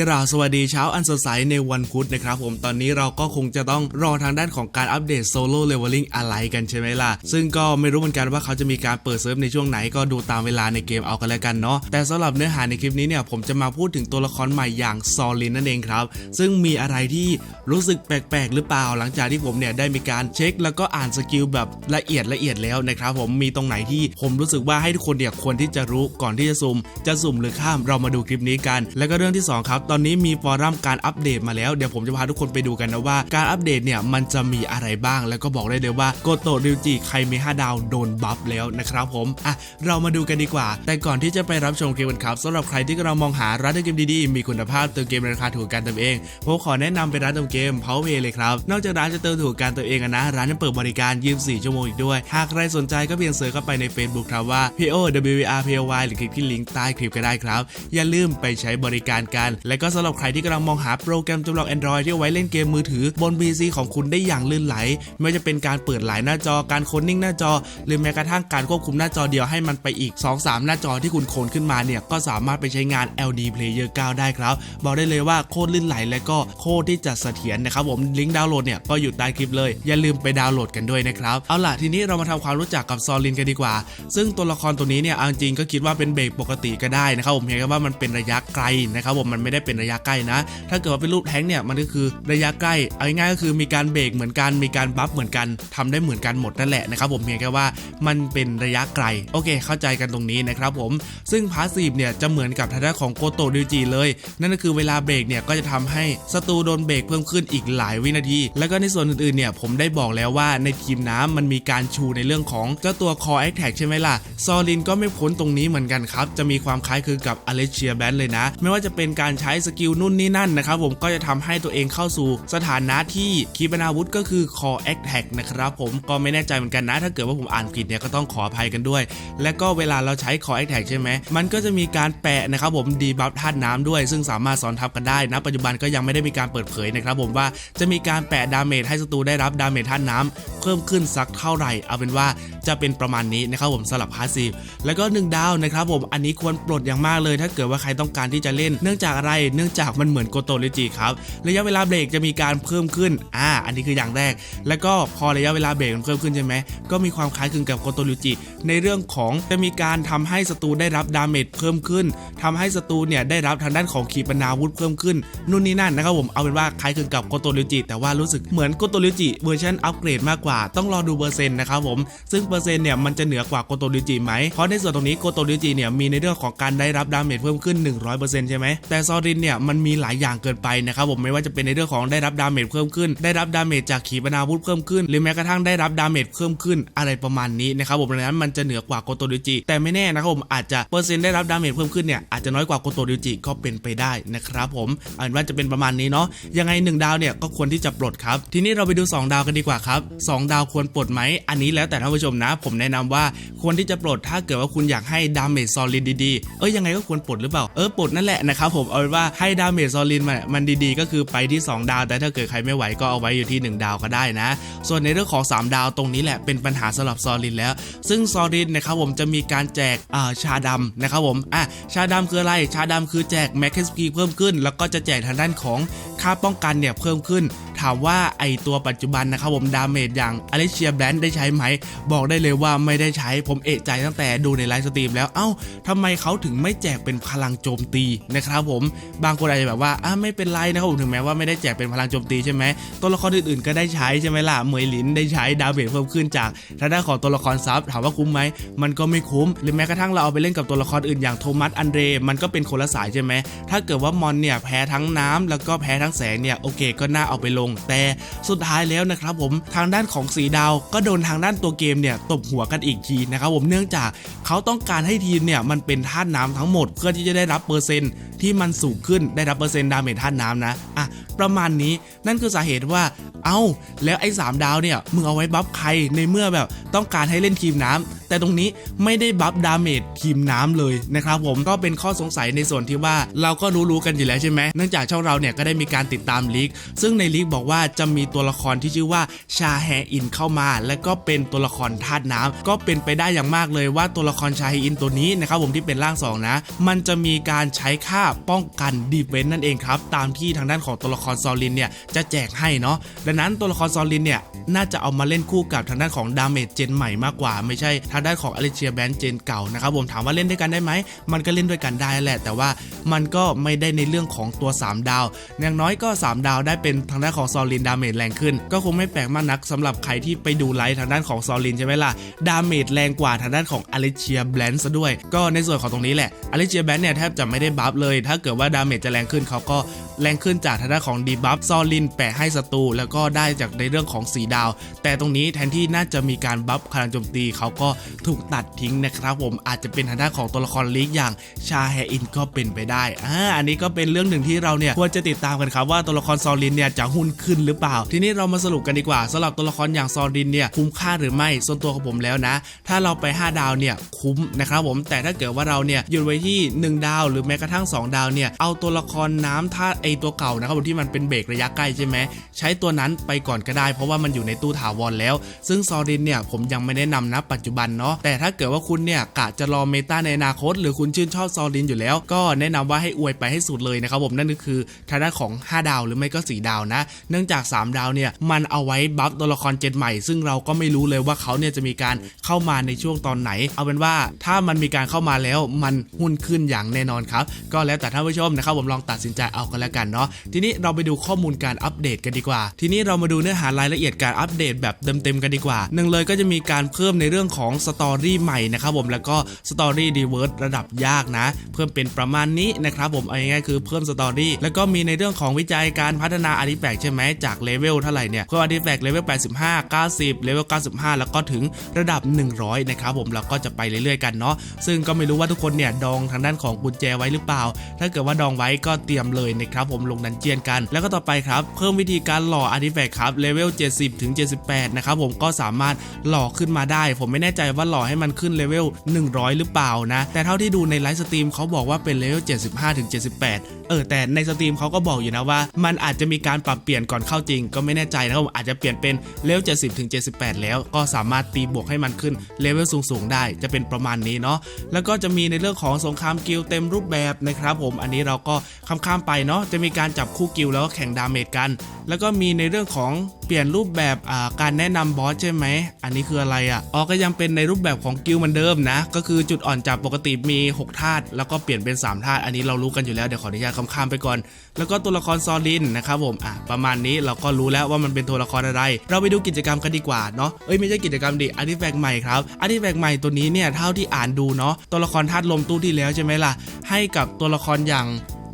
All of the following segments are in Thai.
กราบสวัสดีเช้าอันสดใสในวันพุธนะครับผมตอนนี้เราก็คงจะต้องรอทางด้านของการอัปเดตโซโล่เลเวลลิ่งอะไรกันใช่ไหมล่ะ ซึ่งก็ไม่รู้เหมือนกันว่าเขาจะมีการเปิดเซิร์ฟในช่วงไหนก็ดูตามเวลาในเกมเอากันแล้วกันเนาะแต่สำหรับเนื้อหาในคลิปนี้เนี่ยผมจะมาพูดถึงตัวละครใหม่อย่างซอลินนั่นเองครับ ซึ่งมีอะไรที่รู้สึกแปลกๆ หรือเปล่าหลังจากที่ผมเนี่ยได้มีการเช็ค แล้วก็อ่านสกิลแบบละเอียดละเอียดแล้วนะครับผมมีตรงไหนที่ผมรู้สึกว่าให้ทุกคนเนี่ยควรที่จะรู้ก่อนที่จะซุ่มจะสุ่มหรือข้ามเรามาดูคลิปนี้กัน แล้วก็เรื่องที่สองครับตอนนี้มีฟอรัมการอัปเดตมาแล้วเดี๋ยวผมจะพาทุกคนไปดูกันนะว่าการอัปเดตเนี่ยมันจะมีอะไรบ้าง แล้วก็บอกได้เลยว่าโกโตริวจิใครมี 5 ดาวโดนบัฟแล้วนะครับผมอะเรามาดูกันดีกว่า แต่ก่อนที่จะไปรับชมคลิปกันครับสำหรับใครที่กำลังมองหาร้านเติมเกมดีๆ มีคุณภาพเติมเกมราคาถูกการเติมเองผมขอแนะนำเป็นร้านเติมเกม Powerplay เลยครับนอกจากร้านจะเติมถูกการติมเองอะนะร้านยังเปิดบริการ 24 ชั่วโมงอีกด้วย หากใครสนใจก็เพียงเสิร์ชเข้าไปใน Facebook ครับว่า P O W R P O Y หรือคลิกที่ลิงก์ใต้คลิปก็ได้ครับ อย่าลืมไปใช้บริการกัน แและก็สำหรับใครที่กำลังมองหาโปรแกรมจำลอง Android ที่เอาไว้เล่นเกมมือถือบน PC ของคุณได้อย่างลื่นไหล ไม่ว่าจะเป็นการเปิดหลายหน้าจอการโคนนิ่งหน้าจอ หรือแม้กระทั่งการควบคุมหน้าจอเดียวให้มันไปอีก 2-3 หน้าจอที่คุณโคนขึ้นมาเนี่ยก็สามารถไปใช้งาน LD Player 9 ได้ครับ บอกได้เลยว่าโคตรลื่นไหลและก็โคตรที่จะเสถียรนะครับผมลิงก์ดาวน์โหลดเนี่ยก็อยู่ใต้คลิปเลย อย่าลืมไปดาวน์โหลดกันด้วยนะครับเอาล่ะทีนี้เรามาทำความรู้จักกับซอลินกันดีกว่า ซึ่งตัวละครตัวนี้เนี่ยเอาจริงก็คิดว่าเป็นเบรกปกติก็ได้นะครับผมเพียงแค่ว่ามันเป็นระยะไกลนะครับผมมันไม่ได้เป็นระยะใกล้นะ ถ้าเกิดว่าเป็นรูปแท้งเนี่ยมันก็คือระยะใกล้เอาง่ายก็คือมีการเบรกเหมือนกันมีการบัฟเหมือนกันทำได้เหมือนกันหมดนั่นแหละนะครับผมเพียงแค่ว่ามันเป็นระยะไกลโอเค เข้าใจกันตรงนี้นะครับผมซึ่งพาสซีฟเนี่ยจะเหมือนกับทางด้านของโกโตดิวจิเลย นั่นก็คือเวลาเบรกเนี่ยก็จะทำให้ศัตรูโดนเบรกเพิ่มขึ้นอีกหลายวินาที แล้วก็ในส่วนอื่นๆเนี่ยผมได้บอกแล้วว่าในทีมน้ำมันมีการชูในเรื่องของเจ้าตัว Core a t t a c ใช่ไหมล่ะซอลินก็ไม่พ้นตรงนี้เหมือนกันครับจะมีความคล้ายคลึงกับอเลเชียแบนเลยนะ ไม่ว่าจะเป็นการใช้ช้สกิลนู่นนี่นั่นนะครับผมก็จะทำให้ตัวเองเข้าสู่สถานะที่คีปนาวุธก็คือ Core a t t a c นะครับผมก็ไม่แน่ใจเหมือนกันนะ ถ้าเกิดว่าผมอ่านผิดเนี่ยก็ต้องขออภัยกันด้วย และก็เวลาเราใช้ Core a t t a c ใช่ไหมมันก็จะมีการแปะนะครับผมดีบัฟธาตุน้ำด้วย ซึ่งสามารถสอนทับกันได้นะปัจจุบันก็ยังไม่ได้มีการเปิดเผยนะครับผมว่าจะมีการแปะดาเมจให้ศัตรูได้รับดาเมจธาตุน้ำเพิ่มขึ้นสักเท่าไหร่ เอาเป็นว่าจะเป็นประมาณนี้นะครับผมสลับพาสซีฟแล้วก็1ดาวนะครับผมอันนี้ควรปลดอย่างมากเลย ถ้าเกิดว่าใครต้องการที่จะเล่น เนื่องจากอะไรเนื่องจากมันเหมือนโกโตริจิครับระยะเวลาเบรกจะมีการเพิ่มขึ้นอ่าอันนี้คืออย่างแรก แล้วก็พอระยะเวลาเบรกมันเพิ่มขึ้นใช่ไหมก็มีความคล้ายคลึงกับโกโตริจิในเรื่องของจะมีการทำให้ศัตรูได้รับดาเมจเพิ่มขึ้นทำให้ศัตรูเนี่ยได้รับทางด้านของขีปนาวุธเพิ่มขึ้นนู่นนี่นั่นนะครับผมเอาเป็นว่าคล้ายคลึงกับโกโตริจิแต่ว่ารู้สึกเหมือนโกโตริจิเวอร์ชันอัปเกรดมากกว่าต้องรอดูเปอร์เซ็นต์นะครับผมซึ่งเปอร์เซ็นต์เนี่ยมันจะเหนือกว่าโกโตริจิไหมเพราะในส่วนตรงนี้โกโตริจิเนี่ยมีในเรื่องของการได้รับดาเมจเพิ่มขึ้น 100%ใช่ไหมแต่ซอรินเนี่ยมันมีหลายอย่างเกินไปนะครับผมไม่ว่าจะเป็นในเรื่องของได้รับดาเมจเพิ่มขึ้น ได้รับดาเมจจากขีปนาวุธเพิ่มขึ้น หรือแม้กระทั่งได้รับดาเมจเพิ่มขึ้นอะไรประมาณนี้นะครับผมดังนั้นมันจะเหนือกว่าโกโตริจิแต่ไม่แน่นะครับผมอาจจะเปอร์เซ็นต์ได้รับดาเมจเพิ่มขึ้นเนี่ยอาจจะน้อยกว่าโกโตริจิก็เป็นไปได้นะครับผมเอาเป็นว่าจะเป็นประมาณนี้เนาะยังไง 1 ดาวเนี่ยก็ควรที่จะปลดครับทีนี้เราไปดู 2 ดาวกันดีกว่าครับ2ดาวควรปลดไหมอันนี้แล้วแต่ท่านผู้ชมนะ ผมแนะนำว่าควรที่จะปลดถ้าเกิดว่าคุณอยากให้ดาเมจซอลินดีๆเอ้ยยังไงก็ควรปลดหรือเปล่าเออปลดนั่นแหละนะครับผมเอาเป็นว่าให้ดาเมจซอลินมันดีๆ ก็คือไปที่ 2 ดาว แต่ถ้าเกิดใครไม่ไหวก็เอาไว้อยู่ที่ 1 ดาวก็ได้นะ ส่วนในเรื่องของ 3 ดาวตรงนี้แหละเป็นปัญหาสำหรับซอลินแล้ว ซึ่งซอลินนะครับผมจะมีการแจกาชาดำนะครับผมอะชาดำคืออะไร ชาดำคือแจกแม็กซ์พีเพิ่มขึ้น แล้วก็จะแจกทางด้านของค่าป้องกันเนี่ยเพิ่มขึ้น ถามว่าไอตัวปัจจุบันนะครับผมดาเมจอย่างอเลเชียแบรนด์ได้ใช้ไหม บอกได้เลยว่าไม่ได้ใช้ผมเอะใจตั้งแต่ดูในไลฟ์สตรีมแล้ว เอ้าทำไมเขาถึงไม่แจกเป็นพลังโจมตีนะครับผมบางคนอาจจะแบบว่าอะไม่เป็นไรนะครับผมถึงแม้ว่าไม่ได้แจกเป็นพลังโจมตีใช่ไหมตัวละครอื่นๆก็ได้ใช้ใช่ไหมล่ะเหมยหลินได้ใช้ดาเมจเพิ่มขึ้นจากทางด้านของตัวละครซับถามว่าคุ้มไหมมันก็ไม่คุ้ม หรือแม้กระทั่งเราเอาไปเล่นกับตัวละครอื่นอย่างโทมัสอันเดรมันก็เป็นคนละสายใช่ไหมถ้าเกิดว่ามอนเนี่ยแพ้ทั้งน้ำแล้วก็แพ้ทั้งแสงเนี่ยโอเคก็น่าเอาไปลง แต่สุดท้ายแล้วนะครับผมทางด้านของสีดาวก็โดนทางด้านตัวเกมเนี่ยตบหัวกันอีกทีนะครับผมเนื่องจากเขาต้องการให้ทีมเนี่ยมันเป็นธาตุน้ำทั้งหมด เพื่อที่จะได้รับเปอร์เซ็นต์ที่มันสูงขึ้นได้รับเปอร์เซ็นต์ดาเมจธาตุน้ำนะอะประมาณนี้นั่นคือสาเหตุว่า เอ้า แล้วไอ้สามดาวเนี่ยมึงเอาไว้บัฟใครในเมื่อแบบต้องการให้เล่นทีมน้ำ แต่ตรงนี้ไม่ได้บัฟดาเมจทีมน้ำเลยนะครับผมก็เป็นข้อสงสัยในส่วนที่ว่าเราก็รู้ๆกันอยู่แล้วใช่ไหมเนื่องจากช่องเราเนี่ยก็ได้มีการติดตามลีกซึ่งในลีกบอกว่าจะมีตัวละครที่ชื่อว่าชาแฮอินเข้ามา และก็เป็นตัวละครธาตุน้ำก็เป็นไปได้อย่างมากเลยว่าตัวละครชาแฮอินตัวนี้นะครับผมที่เป็นร่างสองนะ มันจะมีการใช้ค่าป้องกันดีเวนนั่นเองครับตามที่ทางด้านของตัวละครซอลินเนี่ยจะแจกให้เนาะดังนั้นตัวละครซอลินเนี่ย น่าจะเอามาเล่นคู่กับทางด้านของดาเมจเจนใหม่มากกว่า ไม่ใช่ทางด้านของอเลเชียแบนเจนเก่านะครับผมถามว่าเล่นด้วยกันได้ไหม มันก็เล่นด้วยกันได้แหละ แต่ว่ามันก็ไม่ได้ในเรื่องของตัว 3 ดาว อย่างน้อยก็ 3 ดาวได้เป็นทางด้านของซอลินดาเมจแรงขึ้น ก็คงไม่แปลกมากนักสำหรับใครที่ไปดูไลฟ์ทางด้านของซอลินใช่ไหมล่ะ ดาเมจแรงกว่าทางด้านของอเลเชียแบนซะด้วย ก็ในส่วนของตรงนี้แหละอเลเชียแบนเนี่ยแทบจะไม่ได้บัฟเลย ถ้าเกิดว่าดาเมจจะแรงขึ้นเขาก็แรงขึ้นจากทางด้านของดีบัฟซอลินแปะให้ศัตรูแล้วก็ได้จากในเรื่องของสีดาว แต่ตรงนี้แทนที่น่าจะมีการบัฟพลังโจมตีเขาก็ถูกตัดทิ้งนะครับผมอาจจะเป็นทางด้านของตัวละครลีกอย่างชาแฮอินก็เป็นไปได้อ่าอันนี้ก็เป็นเรื่องหนึ่งที่เราเนี่ยควรจะติดตามกันครับว่าตัวละครซอลินเนี่ยจะหุ้นขึ้นหรือเปล่า ทีนี้เรามาสรุปกันดีกว่าสำหรับตัวละครอย่างซอลินเนี่ยคุ้มค่าหรือไม่ส่วนตัวของผมแล้วนะ ถ้าเราไป 5 ดาวเนี่ยคุ้มนะครับผมแต่ถ้าเกิดว่าเราเนี่ยหยุดไว้ที่ 1 ดาว หรือแม้กระทั่ง 2 ดาวเนี่ยเอาตัวละครน้ำธาตุไอตัวเก่านะครับผมที่มันเป็นเบรกระยะใกล้ใช่ไหมใช้ตัวนั้นไปก่อนก็ได้ เพราะว่ามันอยูู่่ในตู้ถาวรแล้ว ซึ่งซอรินเนี่ยผมยังไม่แนะนำนะปัจจุบันเนาะแต่ถ้าเกิดว่าคุณเนี่ยกะจะรอเมตาในอนาคต หรือคุณชื่นชอบซอรินอยู่แล้ว ก็แนะนำว่าให้อวยไปให้สุดเลยนะครับผมนั่นก็คือทางด้านของ 5 ดาวหรือไม่ก็ 4 ดาวนะ เนื่องจาก 3 ดาวเนี่ยมันเอาไว้บัฟตัวละครเจนใหม่ ซึ่งเราก็ไม่รู้เลยว่าเขาเนี่ยจะมีการเข้ามาในช่วงตอนไหน เอาเป็นว่าถ้ามันมีการเข้ามาแล้วมันหุ้นขึ้นอย่างแน่นอนครับก็แล้วแต่ท่านผู้ชมนะครับผมลองตัดสินใจเอากันแล้วกันเนาะทีนี้เราไปดูข้อมูลการอัปเดตกันดีกว่า ทีนี้เรามาดูเนื้อหารายละเอียดการอัปเดตแบบเต็มๆกันดีกว่าหนึ่งเลยก็จะมีการเพิ่มในเรื่องของสตอรี่ใหม่นะครับผมแล้วก็สตอรี่ดีเวิร์สระดับยากนะ เพิ่มเป็นประมาณนี้นะครับผมเอาง่ายๆคือเพิ่มสตอรี่แล้วก็มีในเรื่องของวิจัยการพัฒนาอาร์ติแฟกต์ใช่ไหมจากเลเวลเท่าไหร่เนี่ยเพิ่มอาร์ติแฟกต์เลเวล85 90เลเวล95 แล้วก็ถึงระดับ 100นะครับผมเราก็จะไปเรื่อยๆกันเนาะซึ่งก็ไม่รู้ว่าทุกคนเนี่ยดองทางด้านของกุญแจไว้หรือเปล่า ถ้าเกิดว่าดองไว้ก็เตรียมเลยนะครับผมลงดันเจียนกัน แล้วก็ต่อไปครับเพิ่มวิธีการหล่ออาร์ติแฟกครับเลเวล70ถึง 78 นะครับผมก็สามารถหล่อขึ้นมาได้ ผมไม่แน่ใจว่าหล่อให้มันขึ้นเลเวล 100 หรือเปล่านะ แต่เท่าที่ดูในไลฟ์สตรีมเขาบอกว่าเป็นเลเวล 75 ถึง 78 เออ แต่ในสตรีมเขาก็บอกอยู่นะว่า มันอาจจะมีการปรับเปลี่ยนก่อนเข้าจริง ก็ไม่แน่ใจนะครับผมอาจจะเปลี่ยนเป็นเลเวล 70 ถึง 78 แล้ว ก็สามารถตีบวกให้มันขึ้นเลเวลสูงๆ ได้ จะเป็นประมาณนี้เนาะ แล้วก็จะมีในเรื่องของสงครามกิลเต็มรูปแบบนะครับผม อันนี้เราก็ข้ามๆไปเนาะ จะมีการจับคู่กิลแล้วก็แข่งดาเมจกัน แล้วก็มีในเรื่องของ ปลี่ยนรูปแบบการแนะนำบอสใช่ไหม อันนี้คืออะไรอะอ๋อก็ยังเป็นในรูปแบบของกิลเหมือนเดิมนะ ก็คือจุดอ่อนจากปกติมี 6 ธาตุแล้วก็เปลี่ยนเป็น 3 ธาตุอันนี้เรารู้กันอยู่แล้ว เดี๋ยวขออนุญาตข้ามไปก่อน แล้วก็ตัวละครซอลินนะครับผมอะประมาณนี้เราก็รู้แล้วว่ามันเป็นตัวละครอะไร เราไปดูกิจกรรมกันดีกว่าเนาะเอ้ยไม่ใช่กิจกรรมดิอาร์ติแฟกต์ใหม่ครับอาร์ติแฟกต์ใหม่ตัวนี้เนี่ยเท่าที่อ่านดูเนาะตัวละครธาตุลมตู้ที่แล้วใช่ไหมล่ะให้กับตัวละครอย่าง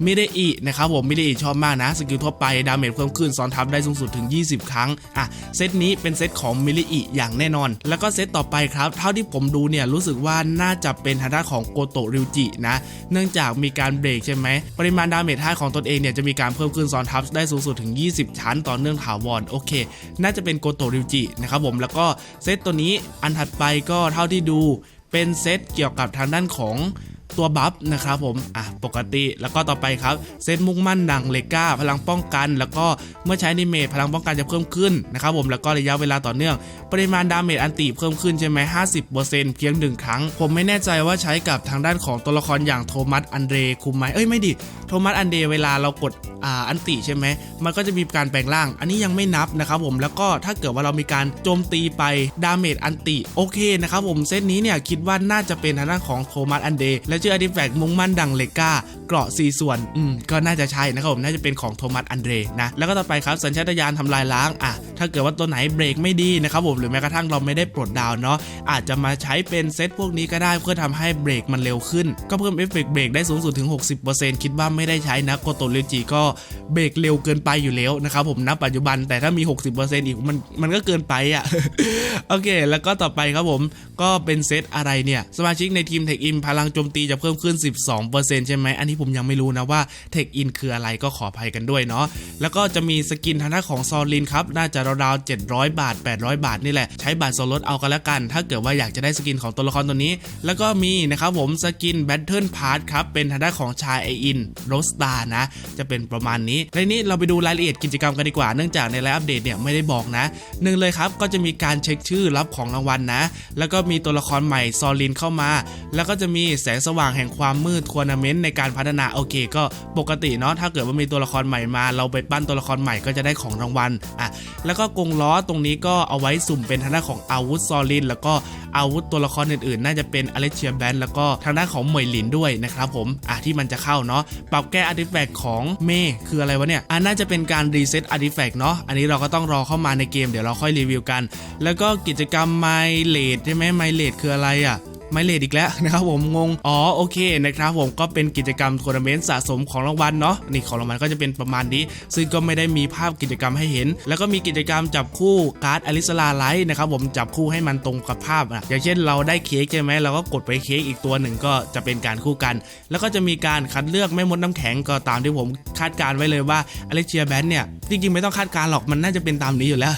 มิเดอินะครับผมมิเดอิชอบมากนะสกิลทั่วไปดาเมจเพิ่มขึ้นซ้อนทับได้สูงสุดถึง 20 ครั้งอะเซตนี้เป็นเซตของมิเดอิอย่างแน่นอน แล้วก็เซตต่อไปครับเท่าที่ผมดูเนี่ยรู้สึกว่าน่าจะเป็นทางด้านของโกโตริวจินะเนื่องจากมีการเบรกใช่ไหมปริมาณดาเมจท่าของตนเองเนี่ยจะมีการเพิ่มขึ้นซ้อนทับได้สูงสุดถึง 20 ชั้นต่อเนื่องถาวรโอเค น่าจะเป็นโกโตริวจินะครับผมแล้วก็เซตตัวนี้อันถัดไปก็เท่าที่ดูเป็นเซตเกี่ยวกับทางด้านของ ตัวบัฟนะครับผมอะปกติแล้วก็ต่อไปครับเซตมุ่งมั่นดังเลก้าพลังป้องกันแล้วก็เมื่อใช้นิเมทพลังป้องกันจะเพิ่มขึ้นนะครับผมแล้วก็ระยะเวลาต่อเนื่อง ปริมาณดาเมจอันติเพิ่มขึ้นใช่ไหม50%เพียงหนึ่งครั้ง ผมไม่แน่ใจว่าใช้กับทางด้านของตัวละครอย่างโทมัสอันเดรคุมไหมเอ้ยไม่ดิโทมัสอันเดรเวลาเรากดอ่าอันติใช่ไหมมันก็จะมีการแปลงร่าง อันนี้ยังไม่นับนะครับผมแล้วก็ถ้าเกิดว่าเรามีการโจมตีไปดาเมจอันติโอเคนะครับผมเซตนี้เนี่ยคิดว่าน่าจะเป็นทางด้านของโทมัสอันเดรและชื่ออาร์ติแฟกต์มุ้งมั่นดังเลก้าเกราะ4ส่วน อืม ก็น่าจะใช่นะครับผม น่าจะเป็นของโทมัสอันเดรนะ แล้วก็ต่อไปครับสัญชาตญาณทำลายล้าง อะ ถ้าเกิดว่าตัวไหนเบรกไม่ดีนะครับผมหรือแม้กระทั่งเราไม่ได้ปลดดาวเนาะอาจจะมาใช้เป็นเซตพวกนี้ก็ได้เพื่อทำให้เบรกมันเร็วขึ้น ก็เพิ่มเอฟเฟกต์เบรกได้สูงสุดถึง 60%คิดว่าไม่ได้ใช้นะโกโตริจิก็เบรกเร็วเกินไปอยู่แล้วนะครับผมณปัจจุบันแต่ถ้ามี 60%อีกมันมันก็เกินไปอะโอเค แล้วก็ต่อไปครับผมก็เป็นเซตอะไรเนี่ยสมาชิกในทีมเทคอินพลังโจมตีจะเพิ่มขึ้น 12%ใช่ไหมอันนี้ผมยังไม่รู้นะว่าเทคอินคืออะไรก็ขออภัยกันด้วยเนาะแล้วก็จะมีสกินทางด้านของซอลินครับน่าจะราวๆ700 บาท 800 บาทนี่แหละ ใช้บัตรส่วนลดเอากันแล้วกัน ถ้าเกิดว่าอยากจะได้สกินของตัวละครตัวนี้ แล้วก็มีนะครับผมสกินแบทเทิลพาร์ทครับ เป็นทางด้านของชายไออินโรสตานะ จะเป็นประมาณนี้ในนี้เราไปดูรายละเอียดกิจกรรมกันดีกว่า เนื่องจากในไลฟ์อัปเดตเนี่ยไม่ได้บอกนะหนึ่งเลยครับก็จะมีการเช็คชื่อรับของรางวัลนะ แล้วก็มีตัวละครใหม่ซอลินเข้ามา แล้วก็จะมีแสงสว่างแห่งความมืดทัวร์นาเมนต์ในการพัฒนาโอเค ก็ปกติเนาะถ้าเกิดว่ามีตัวละครใหม่มา เราไปปั้นตัวละครใหม่ก็จะได้ของรางวัลอะแล้วก็กงล้อตรงนี้ก็เอาไว้สุ่มเป็นทางด้านของอาวุธซอลิน แล้วก็อาวุธตัวละครอื่นๆ น่าจะเป็นอเลเชียแบนแล้วก็ทางด้านของเหมยหลินด้วยนะครับผมอะที่มันจะเข้าเนาะปรับแก้อาร์ติแฟกต์ของเมคืออะไรวะเนี่ยอะน่าจะเป็นการรีเซ็ตอาร์ติแฟกต์เนาะอันนี้เราก็ต้องรอเข้ามาในเกมเดี๋ยวเราค่อยรีวิวกัน แล้วก็กิจกรรมไมเลดใช่ไหมไมเลดคืออะไรอะ ไม่เลดอีกแล้วนะครับผมงงอ๋อโอเคนะครับผมก็เป็นกิจกรรมทัวร์นาเมนต์สะสมของรางวัลเนาะนี่ของรางวัลก็จะเป็นประมาณนี้ ซึ่งก็ไม่ได้มีภาพกิจกรรมให้เห็น แล้วก็มีกิจกรรมจับคู่การ์ดอลิสลาไลท์นะครับผมจับคู่ให้มันตรงกับภาพอะอย่างเช่นเราได้เค้กใช่ไหมเราก็กดไปเค้กอีกตัวหนึ่งก็จะเป็นการคู่กัน แล้วก็จะมีการคัดเลือกแม่มดน้ำแข็งก็ตามที่ผมคาดการไว้เลยว่าอเลเชียแบนเนี่ยจริงๆไม่ต้องคาดการหรอกมันน่าจะเป็นตามนี้อยู่แล้ว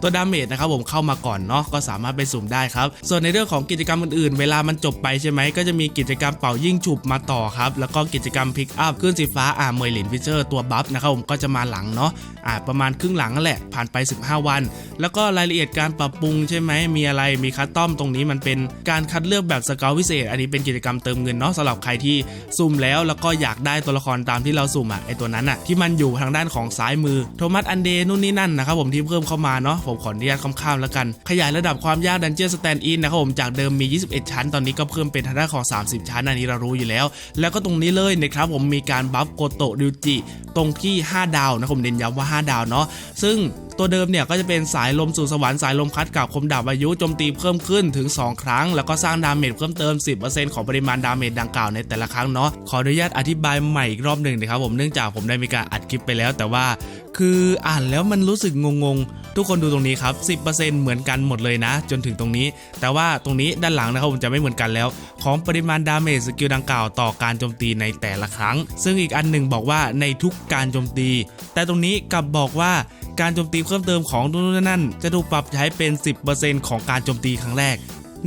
ตัวดาเมจนะครับผมเข้ามาก่อนเนาะก็สามารถไปสุ่มได้ครับส่วนในเรื่องของกิจกรรมอื่นๆเวลามันจบไปใช่ไหมก็จะมีกิจกรรมเป่ายิ่งฉุบมาต่อครับ แล้วก็กิจกรรมพิกอัพขึ้นสีฟ้าอ่าเมยหลินฟิเชอร์ตัวบัฟนะครับผมก็จะมาหลังเนาะอ่าประมาณครึ่งหลังนั่นแหละผ่านไป 15 วัน แล้วก็รายละเอียดการปรับปรุงใช่ไหมมีอะไรมีคัสตอมตรงนี้มันเป็นการคัดเลือกแบบสเกลพิเศษ อันนี้เป็นกิจกรรมเติมเงินเนาะสำหรับใครที่สุ่มแล้วแล้วก็อยากได้ตัวละครตามที่เราสุ่มอะไอตัวนั้นอะที่มันอยู่ทางด้านของซ้ายมือโทมัสอันเดนู่นนี่นั่นนะครับผมที่เพิ่มเข้ามาเนาะผมขออนุญาตข้ามๆแล้วกัน ขยายระดับความยากดันเจียนสแตนด์อินนะครับผมจากเดิมมี 21ชั้นตอนนี้ก็เพิ่มเป็นทางด้านของ 30 ชั้นอันนี้เรารู้อยู่แล้ว แล้วก็ตรงนี้เลยนะครับผมมีการบัฟโกโตะริวจิตรงที่ 5 ดาวนะผมเน้นย้ำว่า 5 ดาวเนาะซึ่ง ตัวเดิมเนี่ยก็จะเป็นสายลมสู่สวรรค์สายลมคัดกับคมดาบอายุโจมตีเพิ่มขึ้นถึง 2 ครั้ง แล้วก็สร้างดาเมจเพิ่มเติม 10%ของปริมาณดาเมจดังกล่าวในแต่ละครั้งเนาะขออนุญาตอธิบายใหม่อีกรอบหนึ่งนะครับผมเนื่องจากผมได้มีการอัดคลิปไปแล้ว แต่ว่าคืออ่านแล้วมันรู้สึกงงๆ ทุกคนดูตรงนี้ครับ 10%เหมือนกันหมดเลยนะ จนถึงตรงนี้ แต่ว่าตรงนี้ด้านหลังนะครับผมจะไม่เหมือนกันแล้ว ของปริมาณดาเมจสกิลดังกล่าวต่อการโจมตีในแต่ละครั้ง ซึ่งอีกอันหนึ่งบอกว่าในทุกการโจมตี แต่ตรงนี้กลับบอกว่า การโจมตีเพิ่มเติมของนู่นนนั่นจะถูกปรับใช้เป็น 10%ของการโจมตีครั้งแรก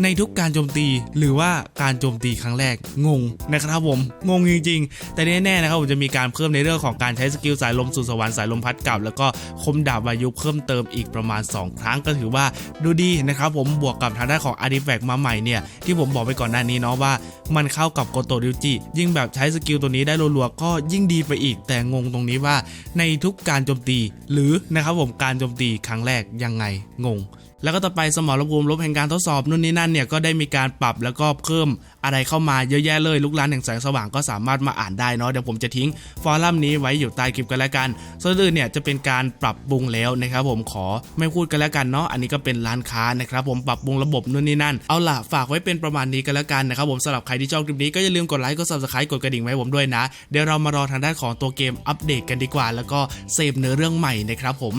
ในทุกการโจมตีหรือว่าการโจมตีครั้งแรกงงนะครับผมงงจริงๆ แต่แน่ๆนะครับผมจะมีการเพิ่มในเรื่องของการใช้สกิลสายลมสู่สวรรค์สายลมพัดกลับ แล้วก็คมดาบวายุเพิ่มเติมอีกประมาณ 2 ครั้งก็ถือว่าดูดีนะครับผมบวกกับทางด้านของอาร์ติแฟกมาใหม่เนี่ยที่ผมบอกไปก่อนหน้านี้เนาะว่ามันเข้ากับโกโตริวจิยิ่งแบบใช้สกิลตัวนี้ได้รัวๆก็ยิ่งดีไปอีก แต่งงตรงนี้ว่าในทุกการโจมตี หรือนะครับผมการโจมตีครั้งแรกยังไงงง แล้วก็ต่อไปสมรภูมิลบแห่งการทดสอบนู่นนี่นั่นเนี่ยก็ได้มีการปรับแล้วก็เพิ่มอะไรเข้ามาเยอะแยะเลยลูกหลานแห่งแสงสว่างก็สามารถมาอ่านได้เนาะเดี๋ยวผมจะทิ้งฟอรัมนี้ไว้อยู่ใต้คลิปกันแล้วกัน ส่วนอื่นเนี่ยจะเป็นการปรับปรุงแล้วนะครับผมขอไม่พูดกันแล้วกันเนาะอันนี้ก็เป็นร้านค้านะครับผมปรับปรุงระบบนู่นนี่นั่นเอาล่ะฝากไว้เป็นประมาณนี้กันแล้วกันนะครับผมสำหรับใครที่ชอบคลิปนี้ก็อย่าลืมกดไลค์กด subscribe กดกระดิ่งไว้ผมด้วยนะ เดี๋ยวเรามารอทางด้านของตัวเกมอัปเดตกันดีกว่า แล้วก็เสพเนื้อเรื่องใหม่นะครับผม